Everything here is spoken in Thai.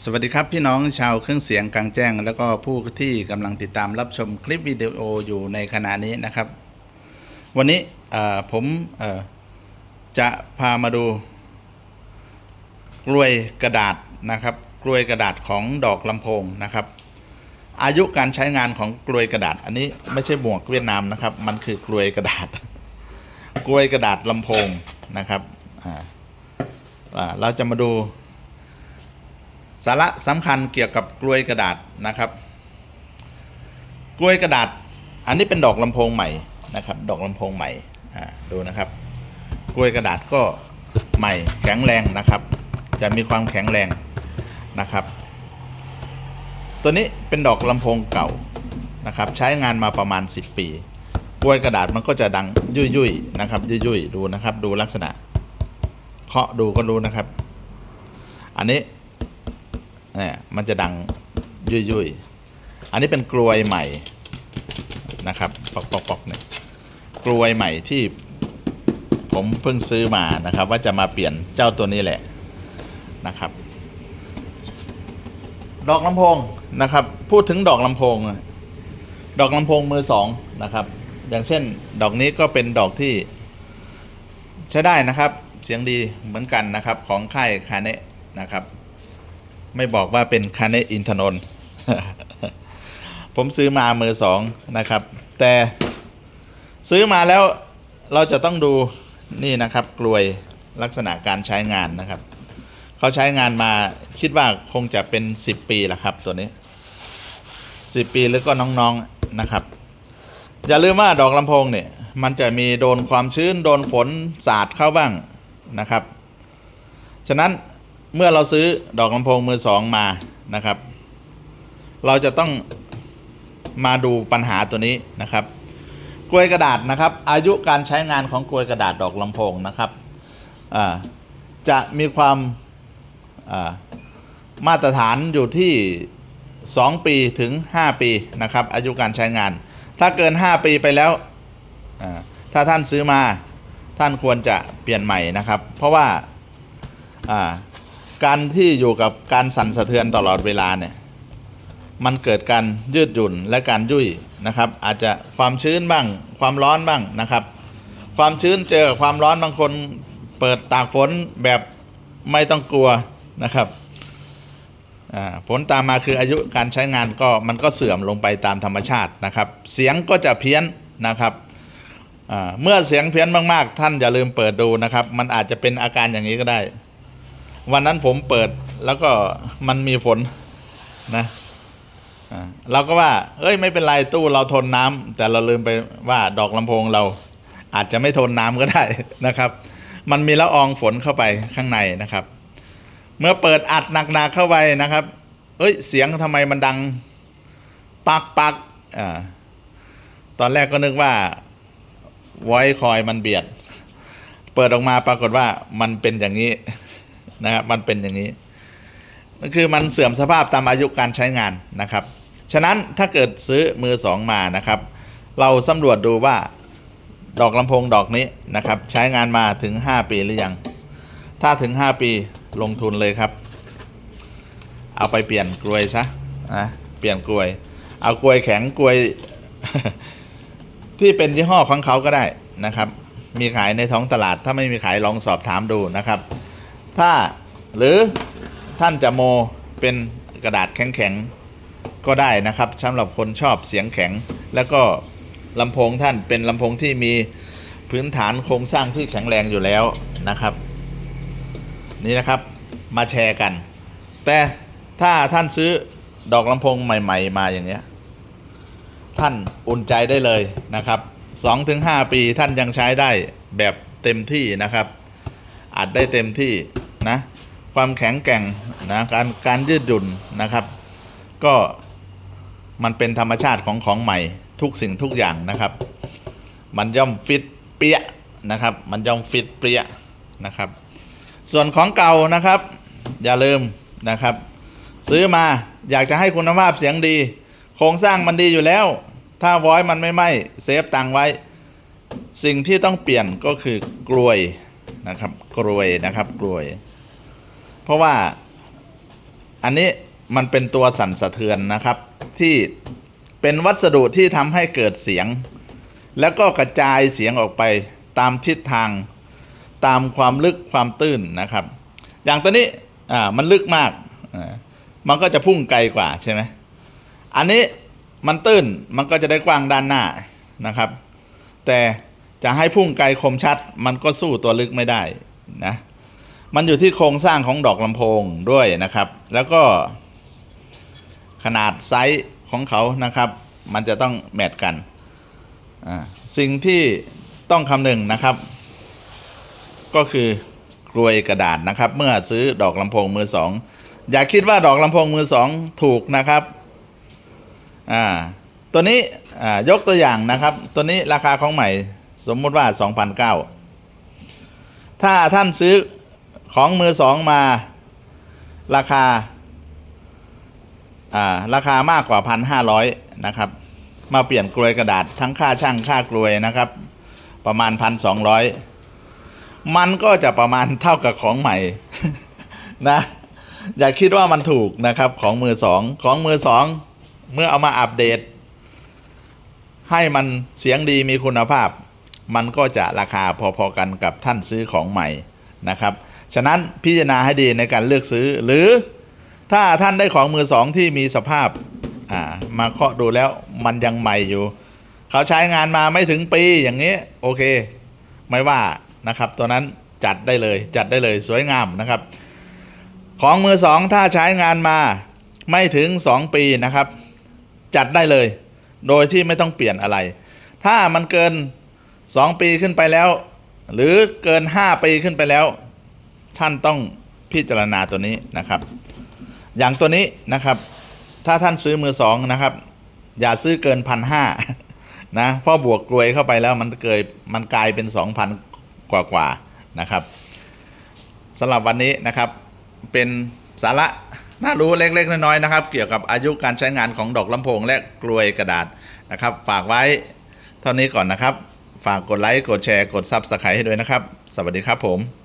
สวัสดีครับพี่น้องชาวเครื่องเสียงกลางแจ้ง แล้วก็ผู้ที่กำลังติดตามรับชมคลิปวิดีโออยู่ในขณะนี้นะครับ วันนี้ผมจะพามาดูกล้วยกระดาษนะครับ กล้วยกระดาษของดอกลำโพงนะครับ อายุการใช้งานของกล้วยกระดาษ อันนี้ไม่ใช่หมวกเวียดนามนะครับ มันคือกล้วยกระดาษ กล้วยกระดาษลำโพงนะครับเราจะมาดู สาระสำคัญเกี่ยวกับกลวยกระดาษนะครับ กลวยกระดาษ อันนี้เป็นดอกลำโพงใหม่นะครับ ดอกลำโพงใหม่ดูนะครับ กลวยกระดาษก็ใหม่แข็งแรงนะครับ จะมีความแข็งแรงนะครับ ตัวนี้เป็นดอกลำโพงเก่านะครับ ใช้งานมาประมาณ 10 ปีกลวยกระดาษมันก็จะดังยุ่ยๆนะครับยุ่ยๆดูนะครับ ดูลักษณะเคาะดูก็รู้นะครับ อันนี้ เนี่ยมันจะดังยุ่ยๆอันนี้เป็นกลวยใหม่นะครับปอกปอกปอกเนี่ยกลวยใหม่ที่ผมเพิ่งซื้อมานะครับ ว่าจะมาเปลี่ยนเจ้าตัวนี้แหละนะครับ ดอกลำโพงนะครับ พูดถึงดอกลำโพง ดอกลำโพงมือสองนะครับ อย่างเช่น ดอกนี้ก็เป็นดอกที่ใช้ได้นะครับ เสียงดีเหมือนกันนะครับ ของค่ายคาเนะนะครับ ไม่บอกว่าเป็นคาเนอินทนนท์ผมซื้อมามือสองนะครับ แต่ซื้อมาแล้วเราจะต้องดูนี่นะครับ กลวยลักษณะการใช้งานนะครับ เขาใช้งานมาคิดว่าคงจะเป็น 10 ปีแล้วครับ ตัวนี้ 10 ปีหรือก็น้องๆนะครับ อย่าลืมว่าดอกลำโพงเนี่ย มันจะมีโดนความชื้นโดนฝนสาดเข้าบ้างนะครับ ฉะนั้น เมื่อเราซื้อดอกลำโพงมือสองมานะครับ เราจะต้องมาดูปัญหาตัวนี้นะครับกลวยกระดาษนะครับ อายุการใช้งานของกลวยกระดาษดอกลำโพงนะครับจะมีความมาตรฐานอยู่ที่ 2 ปีถึง 5 ปีนะครับ อายุการใช้งาน ถ้าเกิน 5 ปีไปแล้วถ้าท่านซื้อมาท่านควรจะเปลี่ยนใหม่นะครับ เพราะว่าอ่า การที่อยู่กับการสั่นสะเทือนตลอดเวลาเนี่ยมันเกิดการยืดหยุ่นและการยุ่ยนะครับ อาจจะความชื้นบ้าง ความร้อนบ้างนะครับ ความชื้นเจอความร้อนบางคนเปิดตากฝนแบบไม่ต้องกลัวนะครับผลตามมาคืออายุการใช้งานก็มันก็เสื่อมลงไปตามธรรมชาตินะครับ เสียงก็จะเพี้ยนนะครับเมื่อเสียงเพี้ยนมากๆ ท่านอย่าลืมเปิดดูนะครับ มันอาจจะเป็นอาการอย่างนี้ก็ได้ วันนั้นผมเปิดแล้วก็มันมีฝนนะเราก็ว่า เอ้ยไม่เป็นไรตู้เราทนน้ำแต่เราลืมไปว่าดอกลำโพงเราอาจจะไม่ทนน้ำก็ได้นะครับ มันมีละอองฝนเข้าไปข้างในนะครับ เมื่อเปิดอัดหนักๆเข้าไปนะครับ เอ้ยเสียงทำไมมันดัง ปักปักอ่าตอนแรกก็นึกว่าไวคอยมันเบียด เปิดออกมาปรากฏว่ามันเป็นอย่างนี้ นะครับมันเป็นอย่างนี้นั่นคือมันเสื่อมสภาพตามอายุการใช้งานนะครับ ฉะนั้นถ้าเกิดซื้อมือสองมานะครับ เราสำรวจดูว่าดอกลำโพงดอกนี้นะครับ ใช้งานมาถึง 5 ปีหรือยัง ถ้าถึง 5 ปีลงทุนเลยครับ เอาไปเปลี่ยนกลวยซะนะเปลี่ยนกลวย เอากลวยแข็งกลวย ที่เป็นยี่ห้อของเขาก็ได้นะครับ มีขายในท้องตลาดถ้าไม่มีขายลองสอบถามดูนะครับ ถ้าหรือท่านจะโมเป็นกระดาษแข็งๆ ก็ได้นะครับสำหรับคนชอบเสียงแข็ง แล้วก็ลำโพงท่านเป็นลำโพงที่มีพื้นฐานโครงสร้างที่แข็งแรงอยู่แล้วนะครับ นี่นะครับมาแชร์กัน แต่ถ้าท่านซื้อดอกลำโพงใหม่ ๆ มาอย่างเนี้ยท่านอุ่นใจได้เลยนะครับ2-5 ปีท่านยังใช้ได้แบบเต็มที่นะครับอัดได้เต็มที่ นะความแข็งแกร่งนะการการยืดหยุ่นนะครับ ก็มันเป็นธรรมชาติของของใหม่ทุกสิ่งทุกอย่างนะครับ มันย่อมฟิตเปี้ยนะครับ มันย่อมฟิตเปี้ยนะครับ ส่วนของเก่านะครับ อย่าลืมนะครับ ซื้อมาอยากจะให้คุณภาพเสียงดี โครงสร้างมันดีอยู่แล้ว ถ้าวอยมันไม่ไหมเซฟตังไว้ สิ่งที่ต้องเปลี่ยนก็คือกลวยนะครับกลวยนะครับกลวย เพราะว่าอันนี้มันเป็นตัวสั่นสะเทือนนะครับ ที่เป็นวัสดุที่ทำให้เกิดเสียง แล้วก็กระจายเสียงออกไปตามทิศทาง ตามความลึกความตื้นนะครับ อย่างตัวนี้อ่ามันลึกมากมันก็จะพุ่งไกลกว่าใช่ไหมอันนี้มันตื้นมันก็จะได้กว้างด้านหน้านะครับ แต่จะให้พุ่งไกลคมชัด มันก็สู้ตัวลึกไม่ได้นะ มันอยู่ที่โครงสร้างของดอกลำโพงด้วยนะครับ แล้วก็ขนาดไซส์ของเขานะครับ มันจะต้องแมทกันสิ่งที่ต้องคำนึงนะครับ ก็คือกลวยกระดาษนะครับ เมื่อซื้อดอกลำโพงมือสองอย่าคิดว่าดอกลำโพงมือสองถูกนะครับอ่าตัวนี้ยกตัวอย่างนะครับ ตัวนี้ราคาของใหม่สมมุติว่า 2,009ถ้าท่านซื้อ ของมือสองมา ราคา อ่า ราคามากกว่า1,500นะครับ มาเปลี่ยนกลวยกระดาษทั้งค่าช่างค่ากลวยนะครับ ประมาณ1,200มันก็จะประมาณเท่ากับของใหม่นะอย่าคิดว่ามันถูกนะครับของมือสองของมือสองเมื่อเอามาอัปเดต ให้มันเสียงดีมีคุณภาพ มันก็จะราคาพอๆกันกับท่านซื้อของใหม่นะครับ ฉะนั้นพิจารณาให้ดีในการเลือกซื้อ หรือถ้าท่านได้ของมือสองที่มีสภาพามาเคาะดูแล้วมันยังใหม่อยู่ เขาใช้งานมาไม่ถึงปีอย่างนี้โอเค ไม่ว่านะครับ ตัวนั้นจัดได้เลยจัดได้เลยสวยงามนะครับ ของมือสองถ้าใช้งานมาไม่ถึง 2 ปีนะครับ จัดได้เลย โดยที่ไม่ต้องเปลี่ยนอะไร ถ้ามันเกิน 2 ปีขึ้นไปแล้ว หรือเกิน 5 ปีขึ้นไปแล้ว ท่านต้องพิจารณาตัวนี้นะครับ อย่างตัวนี้นะครับ ถ้าท่านซื้อมือสองนะครับ อย่าซื้อเกินพันห้านะเพราะบวกกลวยเข้าไปแล้วมันเกิดมันกลายเป็น2,000กว่ากว่าๆนะครับสำหรับวันนี้นะครับเป็นสาระน่ารู้เล็ก ๆ น้อยๆนะครับ เกี่ยวกับอายุการใช้งานของดอกลำโพงและกลวยกระดาษนะครับ ฝากไว้เท่านี้ก่อนนะครับ ฝากกดไลค์กดแชร์กดซับสไครต์ให้ด้วยนะครับ สวัสดีครับผม